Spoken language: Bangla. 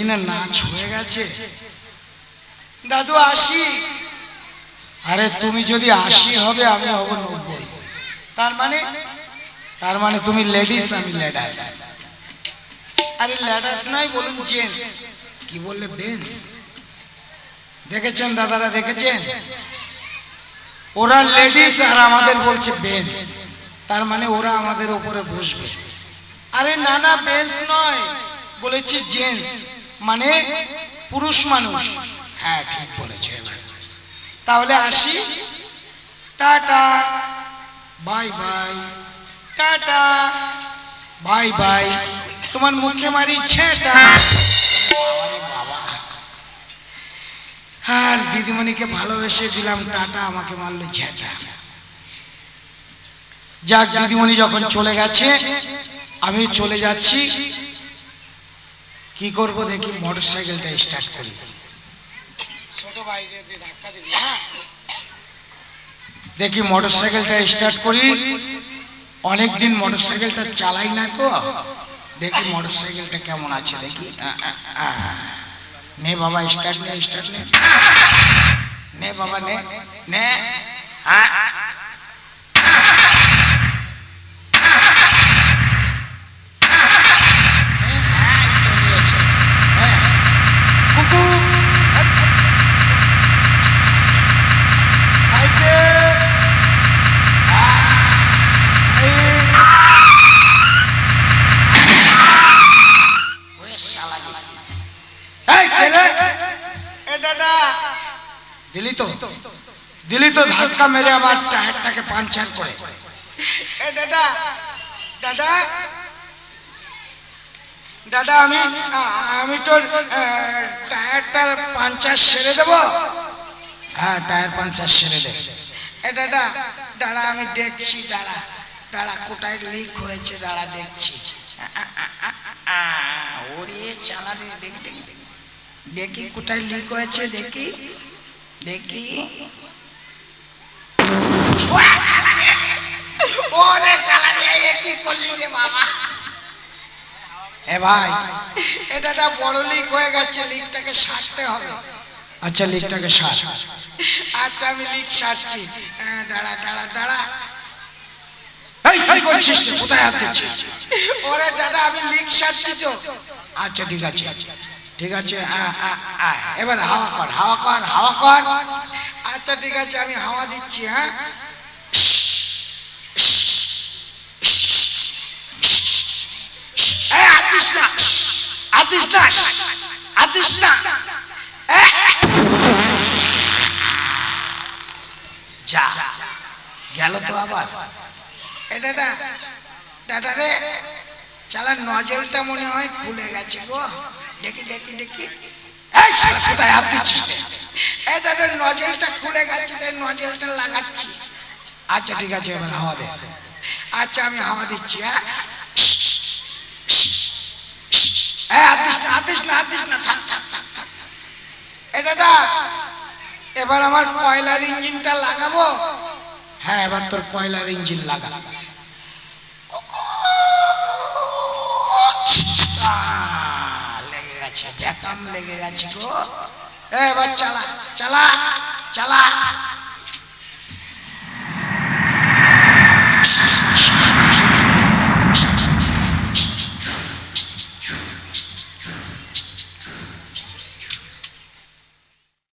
কিনা নাচ হয়ে গেছে। দাদু, আসি। আরে, তুমি যদি আশি হবে, আমি হব নব্বই। তার মানে? তার মানে তুমি লেডিস, আমি লেডাস। আরে, লেডাস নয়, বলুন জেন্টস। কি বললে বেঞ্চ দেখেছেন, দাদারা, দেখেছেন? ওরা লেডিস আর আমাদের বলছে বেঞ্চ তার মানে ওরা আমাদের উপরে বসবে। আরে, না না বেঞ্চ নয়, বলেছে জেন্টস। মানে পুরুষ মানুষ। হ্যাঁ ঠিক বলেছে তাহলে আসি। Tata, bye bye. Tata, bye bye. তোমার মুখে মারি ছেটা। আরে দিদিমণিকে ভালোবেসে দিলাম, টাটা আমাকে মারলো ঝেঁটা যাক, দিদিমণি যখন চলে গেছে, আমি চলে যাচ্ছি। কি করব দেখি মোটর সাইকেলটা স্টার্ট করি হ্যাঁ? দেখি মোটর সাইকেলটা স্টার্ট করি। অনেক দিন মোটর সাইকেলটা চালাই না তো। দেখি মোটর সাইকেলটা কেমন আছে দেখি। আ, আ। নে বাবা স্টার্ট নে স্টার্ট নে। নে বাবা নে নে। হ্যাঁ হ্যাঁ, দিলি তো ধাক্কা মেরে আমার টায়ারটাকে পাঞ্চার করে। দাদা দাদা দাদা, আমি আমি তোর টায়ারটা পাঞ্চার সেরে দেবো? হ্যাঁ টায়ার পাঞ্চার সেরে দে। এ দাদা, দাঁড়া, আমি দেখছি, দাঁড়া দাঁড়া, কোথায় লিক হয়েছে, দাঁড়া, দেখছি। ওরিয়ে চালা রে দেখ কোথায় লিক হয়েছে, দেখি দেখি। এ ভাই এটা বড় লিক হয়ে গেছে লিকটাকে সারতে হবে। আচ্ছা লিকটাকে সার। আচ্ছা আমি লিক সারছি। হ্যাঁ, দাঁড়া দাঁড়া দাঁড়া। এই কি করছিস কোথায় হাত দিচ্ছিস? ওরে দাদা আমি লিক সারছি তো। আচ্ছা ঠিক আছে। ঠিক আছে এবার হাওয়া কর হাওয়া কর হাওয়া কর। আচ্ছা ঠিক আছে আমি হাওয়া দিচ্ছি হ্যাঁ? এই, না হাত না হাত না যা। গেল তো আবার। এটা দাদা রে চালার নজলটা মনে হয় খুলে গেছে গো। দেখি দেখি দেখি। এই কোথায় হাত গেছে তাই লাগাচ্ছি। আচ্ছা ঠিক আছে এবার হাওয়া দে। আচ্ছা আমি হাওয়া দিচ্ছি হ্যাঁ? এই, হাত দিস না না হাত না থাক থাক থাক থাক। এ দাদা এবার আমার কয়লার ইঞ্জিনটা লাগাবো? হ্যাঁ এবার তোর কয়লার ইঞ্জিন লাগা। আহ, লেগে গেছে ব্যাকাম লেগে গেছে গো। এবার চালা চালা চালা।